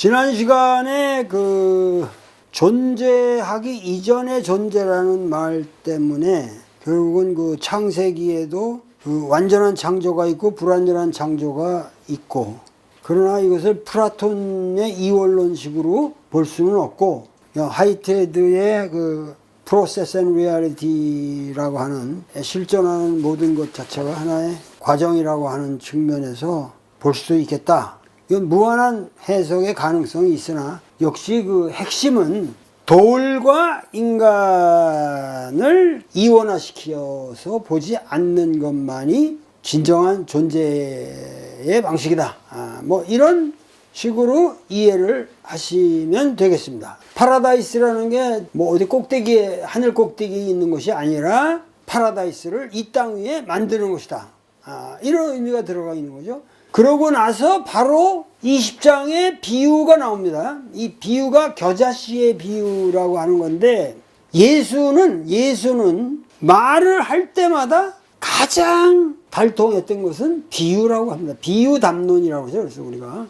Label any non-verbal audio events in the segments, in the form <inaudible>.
지난 시간에 그 존재하기 이전의 존재라는 말 때문에 결국은 그 창세기에도 그 완전한 창조가 있고 불완전한 창조가 있고 그러나 이것을 플라톤의 이원론식으로 볼 수는 없고 하이테드의 그 프로세스 앤 리얼리티라고 하는 실존하는 모든 것 자체가 하나의 과정이라고 하는 측면에서 볼 수도 있겠다. 이건 무한한 해석의 가능성이 있으나 역시 그 핵심은 돌과 인간을 이원화시켜서 보지 않는 것만이 진정한 존재의 방식이다. 아, 뭐 이런 식으로 이해를 하시면 되겠습니다. 파라다이스라는 게 뭐 어디 꼭대기에 하늘 꼭대기에 있는 것이 아니라 파라다이스를 이 땅 위에 만드는 것이다. 아, 이런 의미가 들어가 있는 거죠. 그러고 나서 바로 20장의 비유가 나옵니다. 이 비유가 겨자씨의 비유라고 하는 건데 예수는 예수는 말을 할 때마다 가장 달통했던 것은 비유라고 합니다. 비유 담론이라고 하죠. 그래서 우리가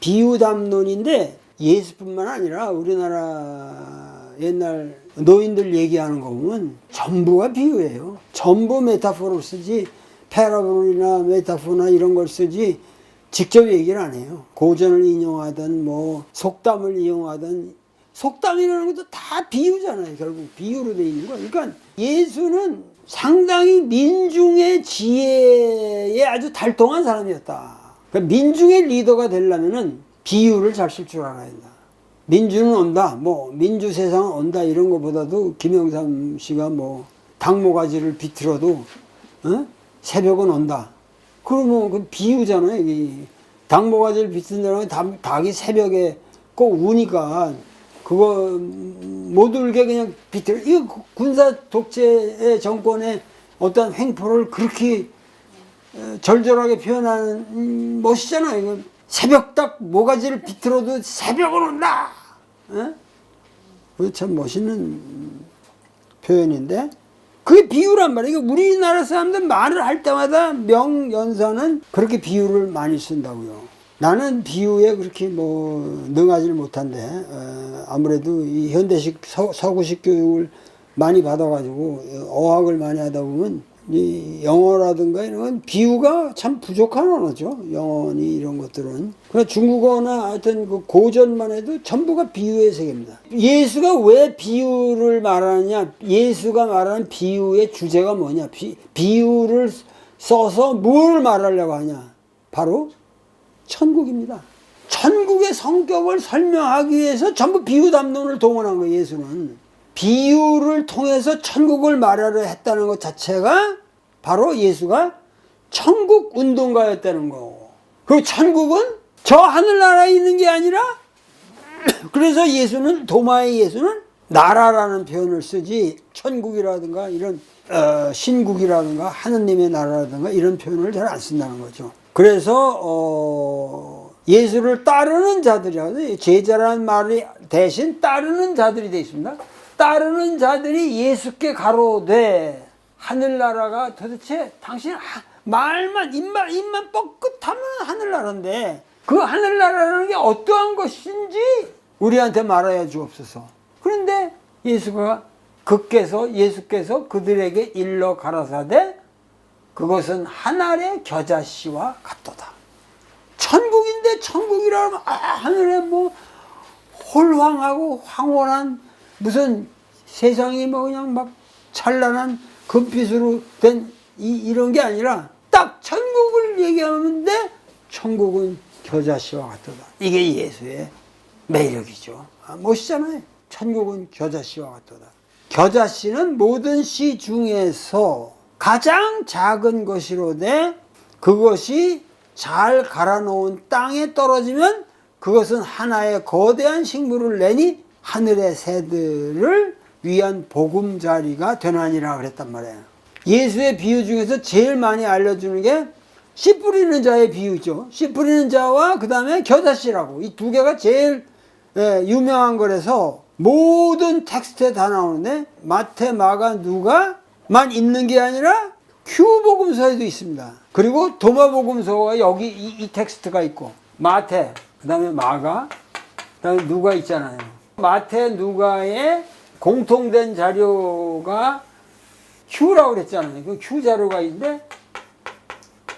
비유 담론인데 예수뿐만 아니라 우리나라 옛날 노인들 얘기하는 거 보면 전부가 비유예요. 전부 메타포를 쓰지 패러블이나 메타포나 이런 걸 쓰지 직접 얘기를 안 해요. 고전을 인용하든 뭐 속담을 이용하든 속담이라는 것도 다 비유잖아요. 결국 비유로 돼 있는 거. 그러니까 예수는 상당히 민중의 지혜에 아주 달동한 사람이었다. 그러니까 민중의 리더가 되려면은 비유를 잘 쓸 줄 알아야 된다. 민주는 온다. 뭐 민주 세상은 온다 이런 것보다도 김영삼 씨가 뭐 당모가지를 비틀어도 어? 새벽은 온다. 그러면 그 비유잖아요. 이 당모가지를 비튼다는 건 닭이 새벽에 꼭 우니까 그거 못 울게 그냥 비틀. 이거 군사 독재의 정권의 어떤 횡포를 그렇게 어, 절절하게 표현하는 음, 멋이잖아요. 이거 새벽 딱 모가지를 비틀어도 새벽은 온다. 어? 그거 참 멋있는 표현인데 그게 비유란 말이에요. 우리나라 사람들 말을 할 때마다 명연사는 그렇게 비유를 많이 쓴다고요. 나는 비유에 그렇게 뭐 능하지를 못한데 어, 아무래도 이 현대식 서, 서구식 교육을 많이 받아가지고 어학을 많이 하다 보면 이 영어라든가 이런 건 비유가 참 부족한 언어죠. 영어니 이런 것들은. 그러나 중국어나 하여튼 그 고전만 해도 전부가 비유의 세계입니다. 예수가 왜 비유를 말하느냐? 예수가 말하는 비유의 주제가 뭐냐? 비, 비유를 써서 뭘 말하려고 하냐? 바로 천국입니다. 천국의 성격을 설명하기 위해서 전부 비유 담론을 동원한 거예요, 예수는. 비유를 통해서 천국을 말하려 했다는 것 자체가 바로 예수가 천국 운동가였다는 거. 그리고 천국은 저 하늘나라에 있는 게 아니라 <clears throat> 그래서 예수는 도마의 예수는 나라라는 표현을 쓰지 천국이라든가 이런 어, 신국이라든가 하느님의 나라라든가 이런 표현을 잘 안 쓴다는 거죠. 그래서 어, 예수를 따르는 자들이라고 제자라는 말이 대신 따르는 자들이 되어 있습니다. 따르는 자들이 예수께 가로되 하늘나라가 도대체 당신 하- 말만 입만 입만 뻐끗하면 하늘나라인데 그 하늘나라라는 게 어떠한 것인지 우리한테 말하여 주옵소서. 그런데 예수가 그께서 예수께서 그들에게 일러 가라사대 그것은 하늘의 겨자씨와 같도다. 천국인데 천국이라 하면 아, 하늘에 뭐 홀황하고 황홀한 무슨 세상이 뭐 그냥 막 찬란한 금빛으로 된 이, 이런 게 아니라 딱 천국을 얘기하는데 천국은 겨자씨와 같도다. 이게 예수의 매력이죠. 아, 멋있잖아요. 천국은 겨자씨와 같도다. 겨자씨는 모든 씨 중에서 가장 작은 것이로되 그것이 잘 갈아놓은 땅에 떨어지면 그것은 하나의 거대한 식물을 내니 하늘의 새들을 위한 보금자리가 되나니라 그랬단 말이에요. 예수의 비유 중에서 제일 많이 알려주는 게 씨 뿌리는 자의 비유죠. 씨 뿌리는 자와 그 다음에 겨자씨라고 이 두 개가 제일 예, 유명한 거라서 모든 텍스트에 다 나오는데 마태, 마가, 누가만 있는 게 아니라 큐복음서에도 있습니다. 그리고 도마복음서가 여기 이, 이 텍스트가 있고 마태, 그 다음에 마가, 그 다음에 누가 있잖아요. 마태 누가의 공통된 자료가 Q라고 그랬잖아요. 그 Q 자료가 있는데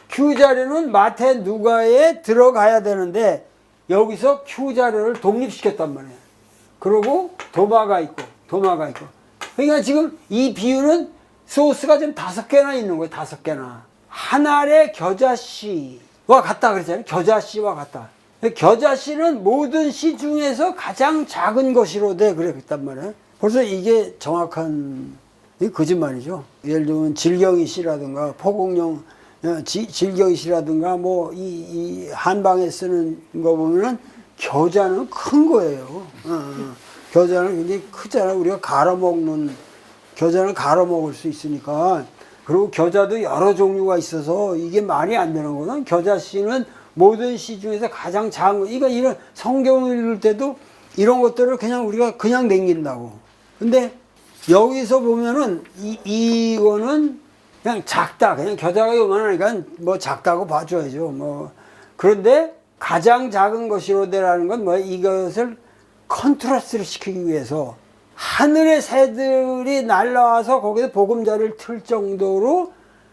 Q 자료는 마태 누가에 들어가야 되는데 여기서 Q 자료를 독립시켰단 말이에요. 그리고 도마가 있고 도마가 있고. 그러니까 지금 이 비유는 소스가 지금 다섯 개나 있는 거예요. 다섯 개나. 한 알의 겨자씨와 같다 그랬잖아요. 겨자씨와 같다. 겨자씨는 모든 씨 중에서 가장 작은 것이로 돼 그랬단 말이에요. 벌써 이게 정확한 이 거짓말이죠. 예를 들면 질경이 씨라든가 포공용 어, 지- 질경이 씨라든가 뭐이이 한방에 쓰는 거 보면은 겨자는 큰 거예요. 어, 어. 겨자는 굉장히 크잖아요. 우리가 갈아 먹는 겨자는 갈아 먹을 수 있으니까 그리고 겨자도 여러 종류가 있어서 이게 말이 안 되는 거는 겨자 씨는 모든 씨 중에서 가장 작은 거. 이거 이런 성경을 읽을 때도 이런 것들을 그냥 우리가 그냥 남긴다고. 근데 여기서 보면은 이 이거는 그냥 작다. 그냥 겨자가 요만하니까 뭐 작다고 봐줘야죠. 뭐 그런데 가장 작은 것이로 되라는 건 뭐 이것을 컨트라스트를 시키기 위해서 하늘의 새들이 날라와서 거기서 보금자리를 틀 정도로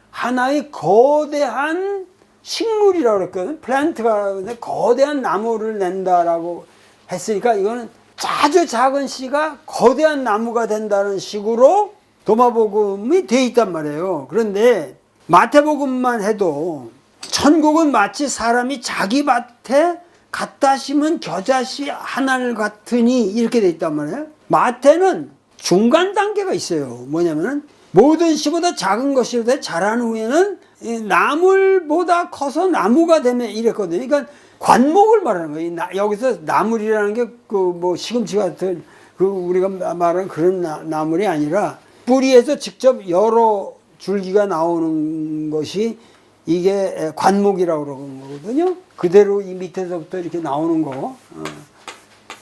하나의 거대한 식물이라고 그랬거든. 플랜트가 근데 거대한 나무를 낸다라고 했으니까 이거는 아주 작은 씨가 거대한 나무가 된다는 식으로 도마복음이 돼 있단 말이에요. 그런데 마태복음만 해도 천국은 마치 사람이 자기 밭에 갖다 심은 겨자씨 하나를 같으니 이렇게 돼 있단 말이에요. 마태는 중간 단계가 있어요. 뭐냐면은 모든 씨보다 작은 것이로되 자란 후에는 이 나물보다 커서 나무가 되면 이랬거든요. 그러니까 관목을 말하는 거예요. 이 나- 여기서 나물이라는 게 그 뭐 시금치 같은 그 우리가 말하는 그런 나, 나물이 아니라 뿌리에서 직접 여러 줄기가 나오는 것이 이게 관목이라고 그러는 거거든요. 그대로 이 밑에서부터 이렇게 나오는 거. 어.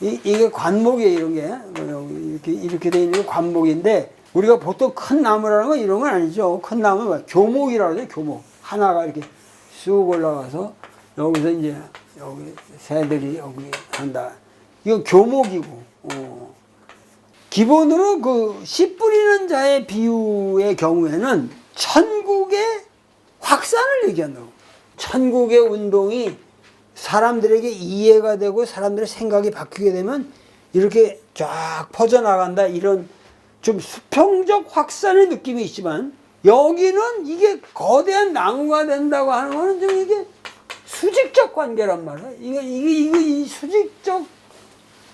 이, 이게 관목이에요, 이런 게. 어, 이렇게, 이렇게 돼 있는 게 관목인데, 우리가 보통 큰 나무라는 건 이런 건 아니죠. 큰 나무는? 교목이라고 하죠, 교목. 하나가 이렇게 쑥 올라가서, 여기서 이제, 여기 새들이 여기 한다. 이거 교목이고, 어. 기본으로 그 씨 뿌리는 자의 비유의 경우에는 천국의 확산을 얘기한다고. 천국의 운동이 사람들에게 이해가 되고 사람들의 생각이 바뀌게 되면 이렇게 쫙 퍼져나간다 이런 좀 수평적 확산의 느낌이 있지만 여기는 이게 거대한 나무가 된다고 하는 거는 좀 이게 수직적 관계란 말이야. 이게 이게 이거 이 수직적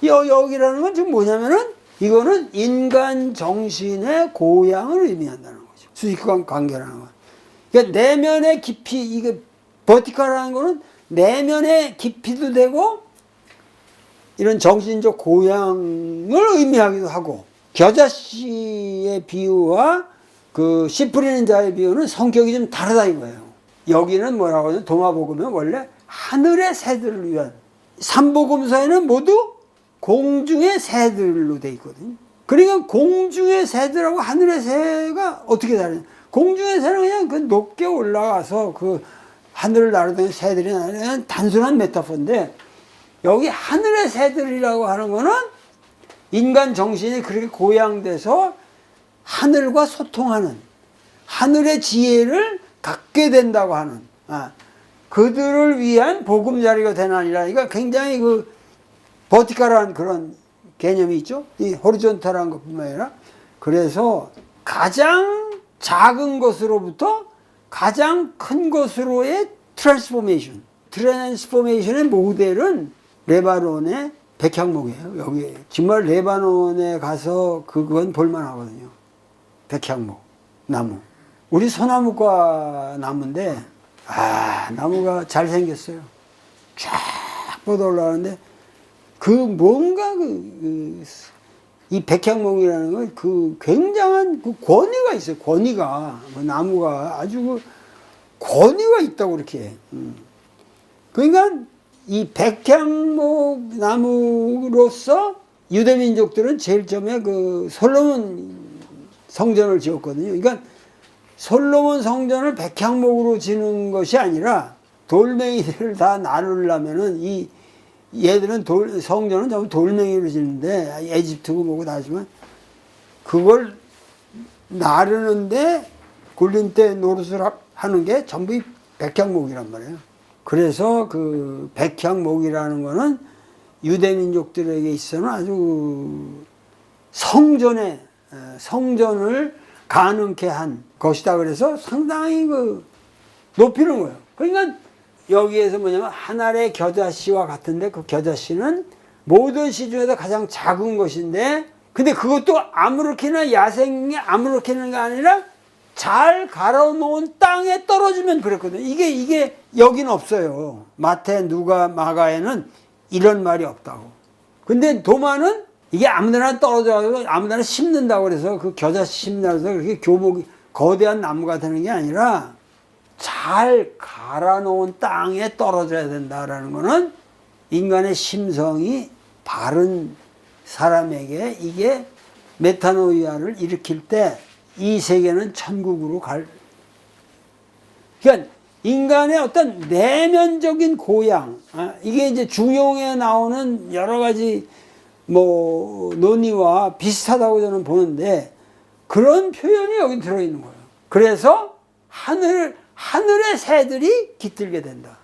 여, 여기라는 건 지금 뭐냐면은 이거는 인간 정신의 고향을 의미한다는 거죠. 수직관 관계라는 건. 그러니까 내면의 깊이 이게 버티컬이라는 거는 내면의 깊이도 되고 이런 정신적 고향을 의미하기도 하고 겨자씨의 비유와 그 씨 뿌리는 자의 비유는 성격이 좀 다르다 이거예요. 여기는 뭐라고 하냐 도마복음은 원래 하늘의 새들을 위한 삼복음서에는 모두 공중의 새들로 돼 있거든요. 그러니까 공중의 새들하고 하늘의 새가 어떻게 다르냐? 공중의 새는 그냥 그 높게 올라가서 그 하늘을 나르던 새들이 나는 단순한 메타포인데 여기 하늘의 새들이라고 하는 거는 인간 정신이 그렇게 고양돼서 하늘과 소통하는 하늘의 지혜를 갖게 된다고 하는 아, 그들을 위한 보금자리가 되나니라. 그러니까 굉장히 그 버티컬한 그런 개념이 있죠. 이 호리존탈한 것뿐만 아니라 그래서 가장 작은 것으로부터 가장 큰 것으로의 트랜스포메이션. 트랜스포메이션의 모델은 레바논의 백향목이에요. 여기 정말 레바논에 가서 그건 볼만하거든요. 백향목 나무. 우리 소나무과 나무인데 아 나무가 잘 생겼어요. 쫙 뻗어 올라가는데 그 뭔가 그, 그, 이 백향목이라는 건 그 굉장한 그 권위가 있어요. 권위가. 뭐 나무가 아주 그 권위가 있다고 이렇게. 음. 그러니까 이 백향목 나무로서 유대민족들은 제일 처음에 그 솔로몬 성전을 지었거든요. 그러니까 솔로몬 성전을 백향목으로 지는 것이 아니라 돌멩이들을 다 나누려면은 이 얘들은 돌, 성전은 전부 돌멩이로 짓는데 에집트고 뭐고 다 하지만 그걸 나르는데 때 노릇을 하- 하는 게 전부 이 백향목이란 말이에요. 그래서 그 백향목이라는 거는 유대 민족들에게 있어서는 아주 성전에 에, 성전을 가능케 한 것이다. 그래서 상당히 그 높이는 거예요. 그러니까 여기에서 뭐냐면 하늘의 겨자씨와 같은데 그 겨자씨는 모든 씨 중에서 가장 작은 것인데 근데 그것도 아무렇게나 야생이 아무렇게는 게 아니라 잘 갈아놓은 땅에 떨어지면 그랬거든요. 이게 이게 여긴 없어요. 마태, 누가, 마가에는 이런 말이 없다고. 근데 도마는 이게 아무데나 떨어져가지고 아무데나 심는다고 그래서 그 겨자 심는다고 그렇게 교목이 거대한 나무가 되는 게 아니라 잘 갈아놓은 땅에 떨어져야 된다라는 거는 인간의 심성이 바른 사람에게 이게 메타노이아를 일으킬 때 이 세계는 천국으로 갈 그러니까 인간의 어떤 내면적인 고양, 아, 이게 이제 중용에 나오는 여러 가지 뭐 논의와 비슷하다고 저는 보는데 그런 표현이 여기 들어있는 거예요. 그래서 하늘, 하늘의 새들이 깃들게 된다.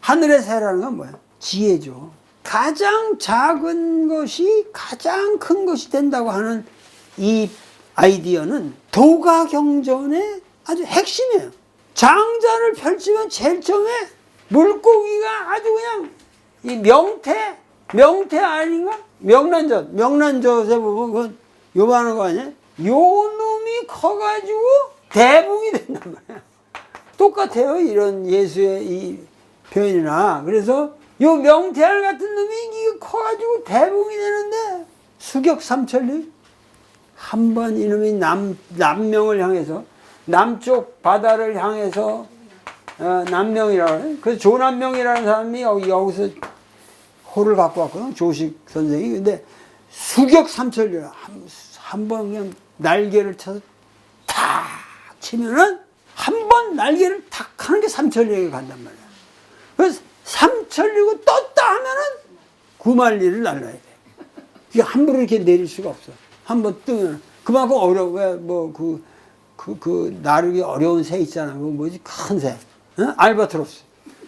하늘의 새라는 건 뭐야? 지혜죠. 가장 작은 것이 가장 큰 것이 된다고 하는 이 아이디어는 도가 경전의 아주 핵심이에요. 장자를 펼치면 제일 처음에 물고기가 아주 그냥 이 명태 명태 아닌가? 명란젓 명란젓에 보면 그 요만한 거 아니야? 요 놈이 커가지고 대붕이 된단 말이야. 똑같아요 이런 예수의 이 표현이나 그래서 요 명태알 같은 놈이 커가지고 대붕이 되는데 수격 삼천리 한 번 이놈이 남 남명을 향해서 남쪽 바다를 향해서 어, 남명이라고 해. 그래서 조남명이라는 사람이 여기 여기서 호를 갖고 왔거든 조식 선생이 근데 수격 삼천리라 한 번 그냥 날개를 쳐서 탁 치면은 한 번 날개를 탁 하는 게 삼천리에 간단 말이야. 그래서 삼천리고 떴다 하면은 구만리를 날라야 돼. 이게 함부로 이렇게 내릴 수가 없어. 한번 뜨면 그만큼 어려워. 왜뭐그 그, 그, 나르기 어려운 새 있잖아. 그 뭐지? 큰 새. 어? 알바트로스.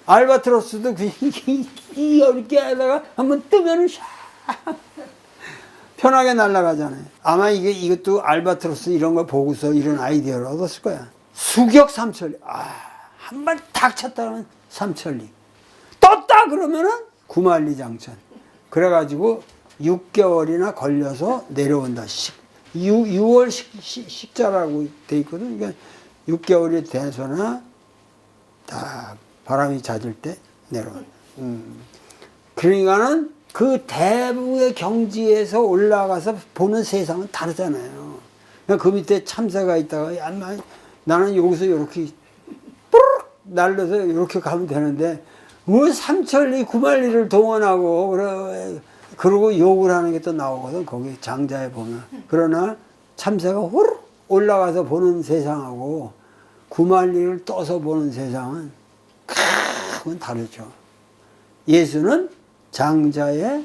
알바트로스도 그, 이, 이 어렵게 하다가 한번 뜨면은 샤 편하게 날아가잖아요. 아마 이게, 이것도 알바트로스 이런 걸 보고서 이런 아이디어를 얻었을 거야. 수격 삼천리. 아, 한 발 탁 쳤다 그러면 삼천리. 떴다 그러면은 구만리 장천. 그래가지고 6개월이나 걸려서 내려온다. 식, 6, 6월 식, 식, 식 자라고 돼 있거든. 그러니까 6개월이 돼서나 딱 바람이 잦을 때 내려온다. 음. 그러니까는 그 대부의 경지에서 올라가서 보는 세상은 다르잖아요. 그 밑에 참새가 있다가 야, 나, 나는 여기서 이렇게 뽀르륵 날려서 이렇게 가면 되는데 뭐 삼천리 구만리를 동원하고 그래 그러고 욕을 하는 게 또 나오거든 거기 장자에 보면 그러나 참새가 호르 올라가서 보는 세상하고 구만리를 떠서 보는 세상은 그건 다르죠. 예수는 장자의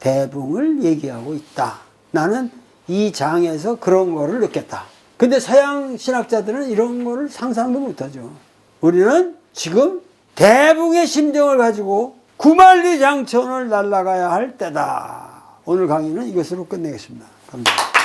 대붕을 얘기하고 있다. 나는 이 장에서 그런 거를 느꼈다. 근데 서양 신학자들은 이런 거를 상상도 못하죠. 우리는 지금 대붕의 심정을 가지고 구만리 장천을 날아가야 할 때다. 오늘 강의는 이것으로 끝내겠습니다. 감사합니다.